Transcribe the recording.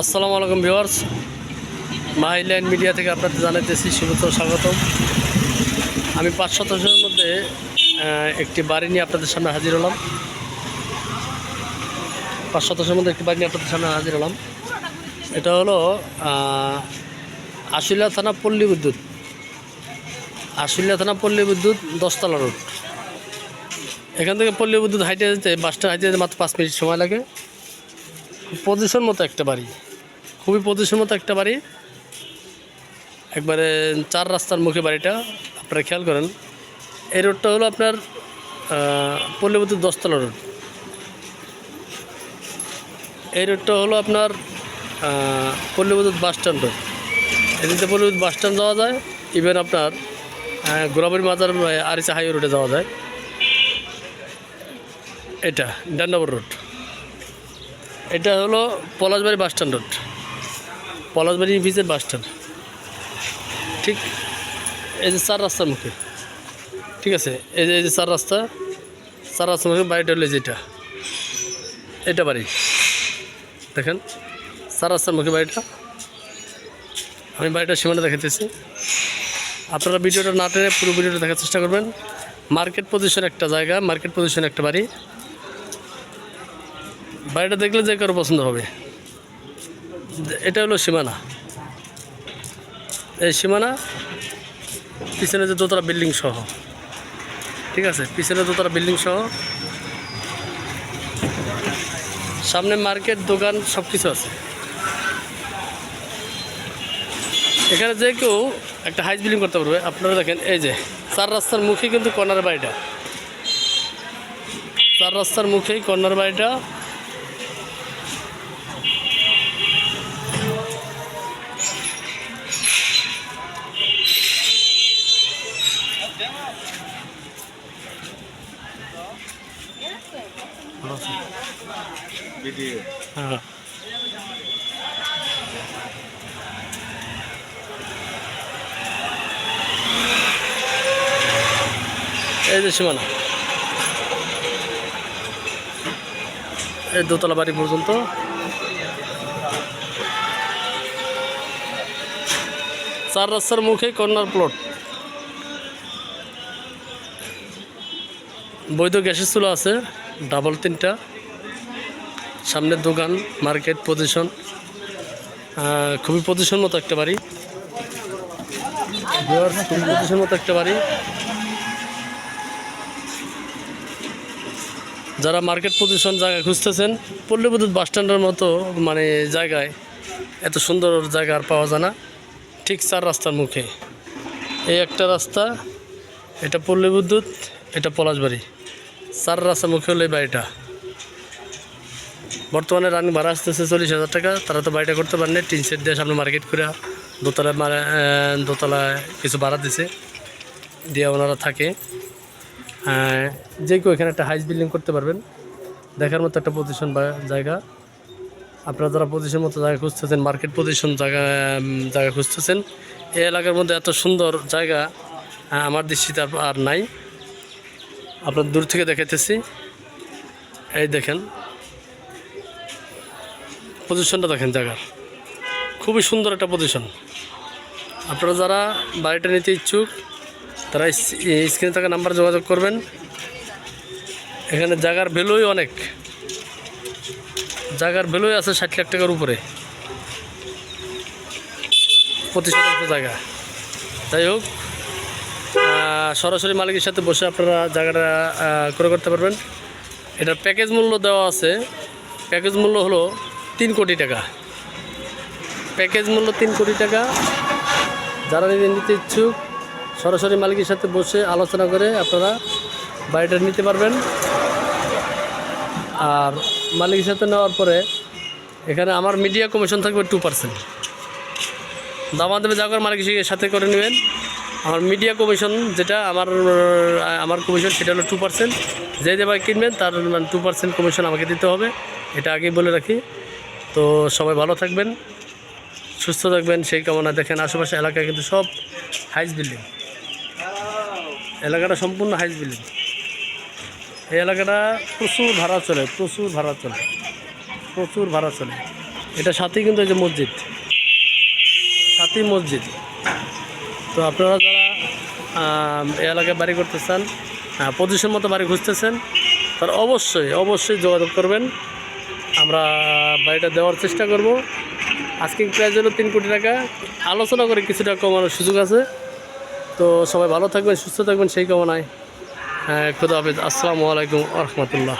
আসসালামু আলাইকুম viewers. Mile End media থেকে আপনাদের জানাইতেছি শুভেচ্ছা স্বাগতম। আমি পাঁচ শতাংশের মধ্যে একটি বাড়ি নিয়ে আপনাদের সামনে হাজির হলাম। পাঁচ শতাংশের মধ্যে একটি বাড়ি নিয়ে আপনাদের সামনে হাজির হলাম। এটা হলো আশুলিয়া থানা পল্লী বিদ্যুৎ। আশুলিয়া থানা পল্লী বিদ্যুৎ দশতলা রোড। এখান থেকে পল্লী বিদ্যুৎ হাইটে যেতে, বাসটা হাইটে যেতে মাত্র পাঁচ মিনিট সময় লাগে। পজিশন মতো একটা বাড়ি। খুবই পজিশন মতো একটা বাড়ি। একবারে চার রাস্তার মুখে বাড়িটা, আপনারা খেয়াল করেন। এই রোডটা হলো আপনার পল্লীবতী দশতলা রোড। এই রোডটা হলো আপনার পল্লীবতী বাস স্ট্যান্ড রোড। এদিকে পল্লীবতী বাস স্ট্যান্ড যাওয়া যায় ইভেন আপনার গোলাবাড়ি মাজার আরিসা হাইওয়ে রোডে যাওয়া যায়। এটা ডান্ডাবর রোড। এটা হলো Palashbari bus stand road. Palashbari ভিজের bus stand. ঠিক এই যে চার রাস্তার মুখে। ঠিক আছে, এই যে এই যে চার রাস্তা, চার রাস্তার মুখে বাড়িটা হলো এই যে এটা। এটা বাড়ি। দেখেন, চার রাস্তার মুখে বাড়িটা। আমি বাড়িটার সীমানা দেখাতেছি আপনারা ভিডিওটা না টেনে পুরো ভিডিওটা দেখার চেষ্টা করবেন। মার্কেট পজিশন একটা জায়গা, মার্কেট পজিশন একটা বাড়ি। বাড়িটা দেখলে যে কারও পছন্দ হবে। এটা হলো সীমানা। এই সীমানা, পিছনে যে দোতলা বিল্ডিং সহ। ঠিক আছে, পিছনে দোতলা বিল্ডিং সহ। সামনে মার্কেট, দোকান সব কিছু আছে। এখানে যে কেউ একটা হাইস বিল্ডিং করতে পারবে। আপনারা দেখেন, এই যে, চার রাস্তার মুখে কিন্তু কর্নার বাড়িটা। চার রাস্তার মুখেই কর্নার বাড়িটা। হ্যাঁ। এই যে সীমানা। এই দোতলা বাড়ি পর্যন্ত। চার রাস্তার মুখে কর্নার প্লট। বৈধ গ্যাসের চুলা আছে, ডাবল তিনটা। সামনের দোকান মার্কেট পজিশন খুবই পজিশন মতো একটা বাড়ি। খুবই পজিশন মতো একটা বাড়ি। যারা মার্কেট পজিশন জায়গা খুঁজতেছেন পল্লীবিদ্যুৎ বাস স্ট্যান্ডের মতো মানে জায়গায় এত সুন্দর জায়গা আর পাওয়া যায় না। ঠিক চার রাস্তার মুখে। এই একটা রাস্তা, এটা পল্লী বিদ্যুৎ এটা পলাশবাড়ি। চার রাস্তার মুখে হলো এই বাড়িটা। বর্তমানে রানিং ভাড়া আসতেছে চল্লিশ হাজার টাকা। তারা তো বাড়িটা করতে পারেনি। টিন সেট দিয়ে সামনে মার্কেট করে দোতলায় মানে দোতলায় কিছু ভাড়া দিছে। দিয়ে ওনারা থাকে। যে কেউ এখানে একটা হাইস বিল্ডিং করতে পারবেন। দেখার মতো একটা পজিশন বা জায়গা। আপনারা যারা পজিশন মতো জায়গা খুঁজতেছেন মার্কেট পজিশন জায়গা জায়গা খুঁজতেছেন, এই এলাকার মধ্যে এত সুন্দর জায়গা আমার দৃষ্টিতে আর নাই। আপনার দূর থেকে দেখাইতেছি। এই দেখেন পজিশনটা দেখেন জায়গার। খুবই সুন্দর একটা পজিশন আপনারা যারা বাড়িটা নিতে ইচ্ছুক, তারা স্ক্রিনে থাকা নাম্বার যোগাযোগ করবেন। এখানে জায়গার ভ্যালুই অনেক। জায়গার ভ্যালুই আছে ষাট লাখ টাকার উপরে। প্রতি শতাংশ জায়গা। যাই হোক সরাসরি মালিকের সাথে বসে আপনারা জায়গাটা ক্রয় করতে পারবেন। এটার প্যাকেজ মূল্য দেওয়া আছে। প্যাকেজ মূল্য হলো তিন কোটি টাকা। প্যাকেজ মূল্য তিন কোটি টাকা। যারা নিতে ইচ্ছুক, সরাসরি মালিকের সাথে বসে আলোচনা করে আপনারা বাড়িটা নিতে পারবেন। আর মালিকের সাথে নেওয়ার পরে এখানে আমার মিডিয়া কমিশন থাকবে টু পার্সেন্ট দামা দেবে যা করে মালিকের সাথে করে নেবেন। আমার মিডিয়া কমিশন যেটা আমার আমার কমিশন সেটা হলো টু পার্সেন্ট যে যে বাইক কিনবেন তার মানে টু পার্সেন্ট কমিশন আমাকে দিতে হবে। এটা আগেই বলে রাখি। তো সবাই ভালো থাকবেন, সুস্থ থাকবেন, সেই কামনা দেখেন। আশেপাশে এলাকায় কিন্তু সব হাইস বিল্ডিং এলাকাটা সম্পূর্ণ হাইস বিল্ডিং এই এলাকাটা প্রচুর ভাড়া চলে, প্রচুর ভাড়া চলে, প্রচুর ভাড়া চলে। এটা সাথেই কিন্তু এই যে মসজিদ। সাথেই মসজিদ। তো আপনারা যারা এই এলাকায় বাড়ি করতে চান পজিশন মতো বাড়ি খুঁজতেছেন, তারা অবশ্যই অবশ্যই যোগাযোগ করবেন। আমরা বাড়িটা দেওয়ার চেষ্টা করব। আজকে প্রাইস হলো তিন কোটি টাকা। আলোচনা করে কিছুটা কমানোর সুযোগ আছে। তো সবাই ভালো থাকবেন, সুস্থ থাকবেন সেই কামনায়। হ্যাঁ খুদা হাফিজ। আসসালামু আলাইকুম রহমতুল্লাহ।